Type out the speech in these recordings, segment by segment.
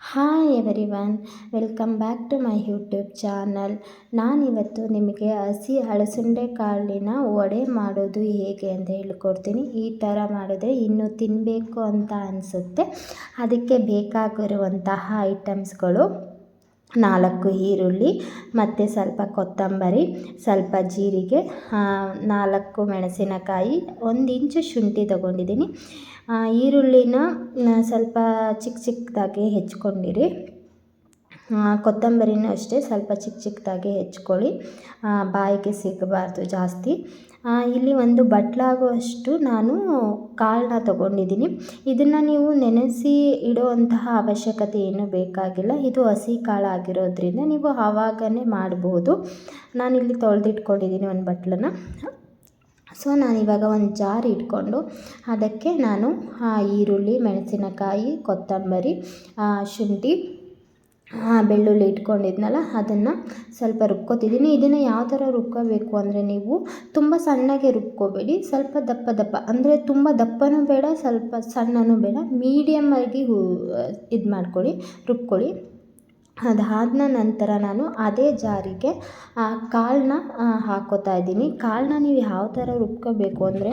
Hi everyone welcome back to my YouTube channel ನಾನಿವತ್ತು ನಿಮಗೆ ಹಸಿ ಹಳಸುಂಡೆ ಕಾಳಿನ ವಡೆ ಮಾಡೋದು ಹೇಗೆ ಅಂತ ಹೇಳ್ಕೊಡ್ತೀನಿ. ಈ ಥರ ಮಾಡಿದ್ರೆ ಇನ್ನೂ ತಿನ್ನಬೇಕು ಅಂತ ಅನಿಸುತ್ತೆ. ಅದಕ್ಕೆ ಬೇಕಾಗಿರುವಂತಹ ಐಟಮ್ಸ್ಗಳು ನಾಲ್ಕು ಈರುಳ್ಳಿ, ಮತ್ತು ಸ್ವಲ್ಪ ಕೊತ್ತಂಬರಿ, ಸ್ವಲ್ಪ ಜೀರಿಗೆ ನಾಲ್ಕು ಮೆಣಸಿನಕಾಯಿ, ಒಂದು ಇಂಚು ಶುಂಠಿ ತೊಗೊಂಡಿದ್ದೀನಿ. ಈರುಳ್ಳಿನ ಸ್ವಲ್ಪ ಚಿಕ್ಕ ಚಿಕ್ಕದಾಗಿ ಹೆಚ್ಕೊಂಡಿರಿ. ಕೊತ್ತಂಬರಿನೂ ಅಷ್ಟೇ ಸ್ವಲ್ಪ ಚಿಕ್ಕ ಚಿಕ್ಕದಾಗಿ ಹೆಚ್ಕೊಳ್ಳಿ. ಬಾಯಿಗೆ ಸಿಗಬಾರ್ದು ಜಾಸ್ತಿ. ಇಲ್ಲಿ ಒಂದು ಬಟ್ಲಾಗುವಷ್ಟು ನಾನು ಕಾಳನ್ನ ತೊಗೊಂಡಿದ್ದೀನಿ. ಇದನ್ನು ನೀವು ನೆನೆಸಿ ಇಡುವಂತಹ ಅವಶ್ಯಕತೆ ಏನು ಬೇಕಾಗಿಲ್ಲ. ಇದು ಹಸಿ ಕಾಳಾಗಿರೋದ್ರಿಂದ ನೀವು ಆವಾಗನೇ ಮಾಡ್ಬೋದು. ನಾನಿಲ್ಲಿ ತೊಳೆದಿಟ್ಕೊಂಡಿದ್ದೀನಿ ಒಂದು ಬಟ್ಲನ್ನ. ಸೊ, ನಾನಿವಾಗ ಒಂದು ಜಾರ್ ಇಟ್ಕೊಂಡು ಅದಕ್ಕೆ ನಾನು ಈರುಳ್ಳಿ, ಮೆಣಸಿನಕಾಯಿ, ಕೊತ್ತಂಬರಿ ಶುಂಠಿ ಬೆಳ್ಳುಳ್ಳಿ ಇಟ್ಕೊಂಡಿದ್ನಲ್ಲ, ಅದನ್ನು ಸ್ವಲ್ಪ ರುಬ್ಕೊತಿದ್ದೀನಿ. ಇದನ್ನು ಯಾವ ಥರ ರುಬ್ಕೋಬೇಕು ಅಂದರೆ ನೀವು ತುಂಬ ಸಣ್ಣಗೆ ರುಬ್ಕೋಬೇಡಿ. ಸ್ವಲ್ಪ ದಪ್ಪ ದಪ್ಪ, ಅಂದರೆ ತುಂಬ ದಪ್ಪನೂ ಬೇಡ, ಸ್ವಲ್ಪ ಸಣ್ಣನೂ ಬೇಡ. ಮೀಡಿಯಮ್ಮಾಗಿ ಇದು ಮಾಡ್ಕೊಳ್ಳಿ ರುಬ್ಕೊಳ್ಳಿ. ಅದಾದ ನಂತರ ನಾನು ಅದೇ ಜಾರಿಗೆ ಕಾಳನ್ನ ಹಾಕ್ಕೋತಾ ಇದ್ದೀನಿ. ಕಾಳನ್ನ ನೀವು ಯಾವ ಥರ ರುಬ್ಕೋಬೇಕು ಅಂದರೆ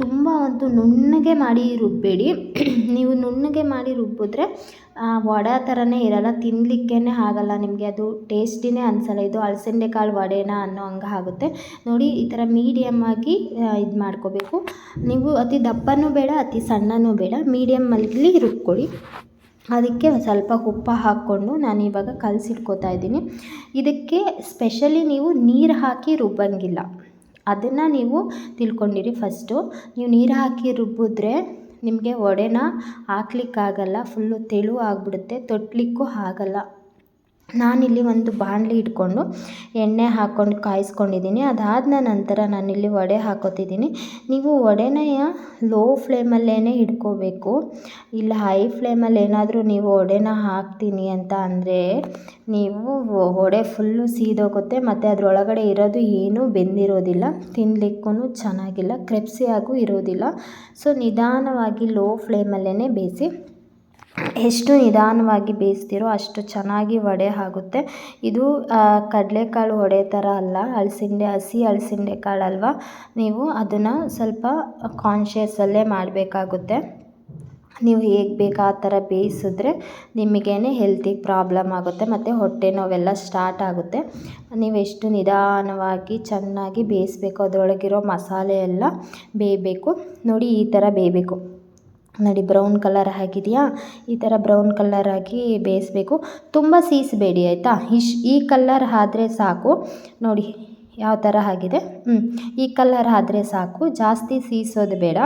ತುಂಬ ಒಂದು ನುಣ್ಣಗೆ ಮಾಡಿ ರುಬ್ಬಬೇಡಿ ನೀವು ನುಣ್ಣಗೆ ಮಾಡಿ ರುಬ್ಬಿದ್ರೆ ವಡೆ ಥರನೇ ಇರಲ್ಲ. ತಿನ್ನಲಿಕ್ಕೇ ಆಗಲ್ಲ ನಿಮಗೆ. ಅದು ಟೇಸ್ಟಿನೇ ಅನಿಸಲ್ಲ. ಇದು ಅಲಸಂದೆ ಕಾಳು ವಡೆನಾ ಅನ್ನೋ ಹಂಗೆ ಆಗುತ್ತೆ. ನೋಡಿ, ಈ ಥರ ಮೀಡಿಯಮ್ಮಾಗಿ ಇದು ಮಾಡ್ಕೋಬೇಕು. ನೀವು ಅತಿ ದಪ್ಪನೂ ಬೇಡ, ಅತಿ ಸಣ್ಣನೂ ಬೇಡ. ಮೀಡಿಯಮ್ಮಲ್ಲಿ ರುಬ್ಕೊಳ್ಳಿ. ಅದಕ್ಕೆ ಸ್ವಲ್ಪ ಉಪ್ಪು ಹಾಕ್ಕೊಂಡು ನಾನು ಇವಾಗ ಕಲಸಿಟ್ಕೋತಾ ಇದ್ದೀನಿ. ಇದಕ್ಕೆ ಸ್ಪೆಷಲಿ ನೀವು ನೀರು ಹಾಕಿ ರುಬ್ಬಂಗಿಲ್ಲ. ಅದನ್ನು ನೀವು ತಿಳ್ಕೊಂಡಿರಿ ಫಸ್ಟು ನೀವು ನೀರು ಹಾಕಿ ರುಬ್ಬಿದ್ರೆ ನಿಮಗೆ ವಡೆನ ಹಾಕ್ಲಿಕ್ಕಾಗಲ್ಲ ಫುಲ್ಲು ತೆಳು ಆಗಿಬಿಡುತ್ತೆ ತೊಟ್ಟಲಿಕ್ಕೂ ಆಗಲ್ಲ. ನಾನಿಲ್ಲಿ ಒಂದು ಬಾಣಲಿ ಇಟ್ಕೊಂಡು ಎಣ್ಣೆ ಹಾಕ್ಕೊಂಡು ಕಾಯಿಸ್ಕೊಂಡಿದ್ದೀನಿ. ಅದಾದ ನಂತರ ನಾನಿಲ್ಲಿ ವಡೆ ಹಾಕೋತಿದ್ದೀನಿ. ನೀವು ವಡೆನ ಲೋ ಫ್ಲೇಮಲ್ಲೇ ಇಟ್ಕೋಬೇಕು. ಇಲ್ಲ ಹೈ ಫ್ಲೇಮಲ್ಲಿ ಏನಾದರೂ ನೀವು ವಡೆನ ಹಾಕ್ತೀನಿ ಅಂತ ಅಂದರೆ ನೀವು ವಡೆ ಫುಲ್ಲು ಸೀದೋಗುತ್ತೆ, ಮತ್ತು ಅದರೊಳಗಡೆ ಇರೋದು ಏನೂ ಬೆಂದಿರೋದಿಲ್ಲ. ತಿನ್ನಲಿಕ್ಕೂ ಚೆನ್ನಾಗಿಲ್ಲ ಕ್ರೆಪ್ಸಿಯಾಗೂ ಇರೋದಿಲ್ಲ. ಸೊ ನಿಧಾನವಾಗಿ ಲೋ ಫ್ಲೇಮಲ್ಲೇ ಬೇಯಿಸಿ ಎಷ್ಟು ನಿಧಾನವಾಗಿ ಬೇಯಿಸ್ತೀರೋ ಅಷ್ಟು ಚೆನ್ನಾಗಿ ವಡೆ ಆಗುತ್ತೆ. ಇದು ಕಡಲೆಕಾಳು ವಡೆ ಥರ ಅಲ್ಲ ಅಲಸಂದೆ ಹಸಿ ಅಲಸಂದೆ ಕಾಳು ಅಲ್ವಾ? ನೀವು ಅದನ್ನು ಸ್ವಲ್ಪ ಕಾನ್ಷಿಯಸ್ಸಲ್ಲೇ ಮಾಡಬೇಕಾಗುತ್ತೆ. ನೀವು ಹೇಗೆ ಬೇಕು ಆ ಥರ ಬೇಯಿಸಿದ್ರೆ ನಿಮಗೇನೆ ಹೆಲ್ತಿಗೆ ಪ್ರಾಬ್ಲಮ್ ಆಗುತ್ತೆ, ಮತ್ತು ಹೊಟ್ಟೆ ನೋವೆಲ್ಲ ಸ್ಟಾರ್ಟ್ ಆಗುತ್ತೆ. ನೀವು ಎಷ್ಟು ನಿಧಾನವಾಗಿ ಚೆನ್ನಾಗಿ ಬೇಯಿಸ್ಬೇಕು, ಅದರೊಳಗಿರೋ ಮಸಾಲೆ ಎಲ್ಲ ಬೇಯಬೇಕು. ನೋಡಿ ಈ ಥರ ಬೇಯಬೇಕು. ನೋಡಿ ಬ್ರೌನ್ ಕಲರ್ ಆಗಿದೆಯಾ? ಈ ಥರ ಬ್ರೌನ್ ಕಲರ್ ಆಗಿ ಬೇಯಿಸ್ಬೇಕು. ತುಂಬ ಸೀಸಬೇಡಿ, ಆಯಿತಾ? ಇಶ್, ಈ ಕಲ್ಲರ್ ಆದರೆ ಸಾಕು. ನೋಡಿ, ಯಾವ ಥರ ಆಗಿದೆ? ಹ್ಞೂ ಈ ಕಲ್ಲರ್ ಆದರೆ ಸಾಕು. ಜಾಸ್ತಿ ಸೀಸೋದು ಬೇಡ.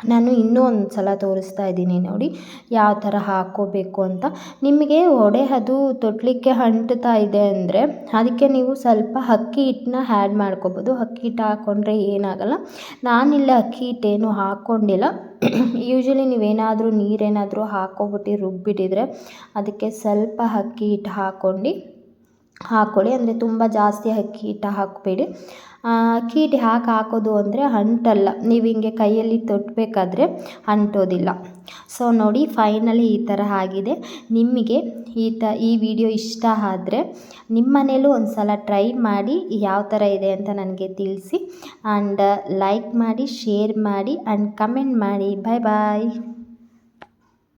ನಾನು ಇನ್ನೂ ಒಂದು ಸಲ ತೋರಿಸ್ತಾ ಇದ್ದೀನಿ ನೋಡಿ, ಯಾವ ಥರ ಹಾಕ್ಕೋಬೇಕು ಅಂತ. ನಿಮಗೆ ವಡೆ ಅದು ತೊಟ್ಟಲಿಕ್ಕೆ ಅಂಟ್ತಾ ಇದೆ ಅಂದರೆ, ಅದಕ್ಕೆ ನೀವು ಸ್ವಲ್ಪ ಅಕ್ಕಿ ಹಿಟ್ಟನ್ನ ಹ್ಯಾಡ್ ಮಾಡ್ಕೊಬೋದು. ಅಕ್ಕಿ ಹಿಟ್ಟು ಹಾಕ್ಕೊಂಡ್ರೆ ಏನಾಗಲ್ಲ. ನಾನಿಲ್ಲ ಅಕ್ಕಿ ಹಿಟ್ಟೇನು ಹಾಕ್ಕೊಂಡಿಲ್ಲ ಯೂಶ್ವಲಿ ನೀವೇನಾದರೂ ನೀರೇನಾದರೂ ಹಾಕ್ಕೊಬಿಟ್ಟು ರುಬ್ಬಿಟ್ಟಿದ್ರೆ, ಅದಕ್ಕೆ ಸ್ವಲ್ಪ ಅಕ್ಕಿ ಹಿಟ್ಟು ಹಾಕ್ಕೊಂಡು ಹಾಕ್ಕೊಳ್ಳಿ ಅಂದರೆ ತುಂಬ ಜಾಸ್ತಿ ಅಕ್ಕಿ, ಹಿಟ್ಟು ಹಾಕಬೇಡಿ. ಅಕ್ಕಿ ಹಿಟ್ಟು ಯಾಕೆ ಹಾಕೋದು ಅಂದರೆ ಅಂಟಲ್ಲ ನೀವು ಹಿಂಗೆ ಕೈಯಲ್ಲಿ ತೊಟ್ಟಬೇಕಾದ್ರೆ ಅಂಟೋದಿಲ್ಲ ಸೊ ನೋಡಿ ಫೈನಲಿ ಈ ಥರ ಆಗಿದೆ. ನಿಮಗೆ ಈ ತ, ಈ ವಿಡಿಯೋ ಇಷ್ಟ ಆದರೆ ನಿಮ್ಮ ಮನೇಲೂ ಒಂದು ಸಲ ಟ್ರೈ ಮಾಡಿ ಯಾವ ಥರ ಇದೆ ಅಂತ ನನಗೆ ತಿಳಿಸಿ. ಆ್ಯಂಡ್ ಲೈಕ್ ಮಾಡಿ ಶೇರ್ ಮಾಡಿ ಆ್ಯಂಡ್ ಕಮೆಂಟ್ ಮಾಡಿ. Bye bye